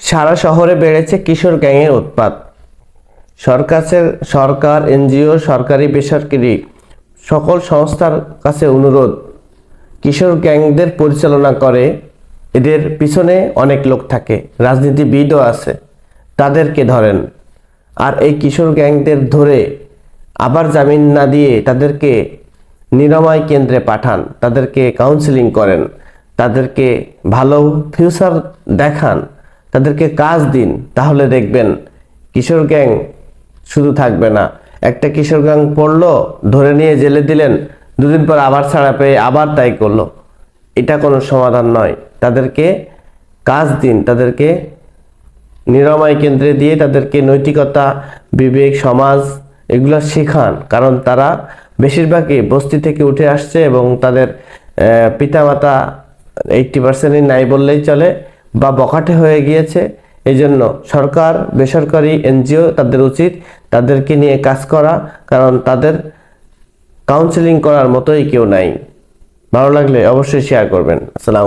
সারা শহরে বেড়েছে কিশোর গ্যাংয়ের উৎপাত। সরকারের সরকার, এনজিও, সরকারি বেসরকারি সকল সংস্থার কাছে অনুরোধ, কিশোর গ্যাংদের পরিচালনা করে। এদের পিছনে অনেক লোক থাকে, রাজনীতিবিদও আছে, তাদেরকে ধরেন। আর এই কিশোর গ্যাংদের ধরে আবার জামিন না দিয়ে তাদেরকে নিরাময় কেন্দ্রে পাঠান, তাদেরকে কাউন্সিলিং করেন, তাদেরকে ভালো ফিউচার দেখান। তাদেরকে কাজ দিন, তাহলে দেখবেন কিশোর গ্যাং শুধু থাকবে না। একটা কিশোর গ্যাং পড়ল, ধরে নিয়ে জেলে দিলেন, দুদিন পর আবার ছাড়া পেয়ে আবার তাই করল। এটা কোনো সমাধান নয়। তাদেরকে কাজ দিন, তাদেরকে নিরাময় কেন্দ্রে দিয়ে তাদেরকে নৈতিকতা, বিবেক, সমাজ এগুলো শেখান। কারণ তারা বেশিরভাগই বস্তি থেকে উঠে আসছে এবং তাদের পিতামাতা এইটটি পার্সেন্টই নাই বললেই চলে। বা বকাটে হয়ে গিয়েছে। এই জন্য সরকার, বেসরকারি এনজিও তাদের উচিত তাদেরকে নিয়ে কাজ করা, কারণ তাদের কাউন্সেলিং করার মতোই কেউ নাই। ভালো লাগলে অবশ্যই শেয়ার করবেন। আসসালামু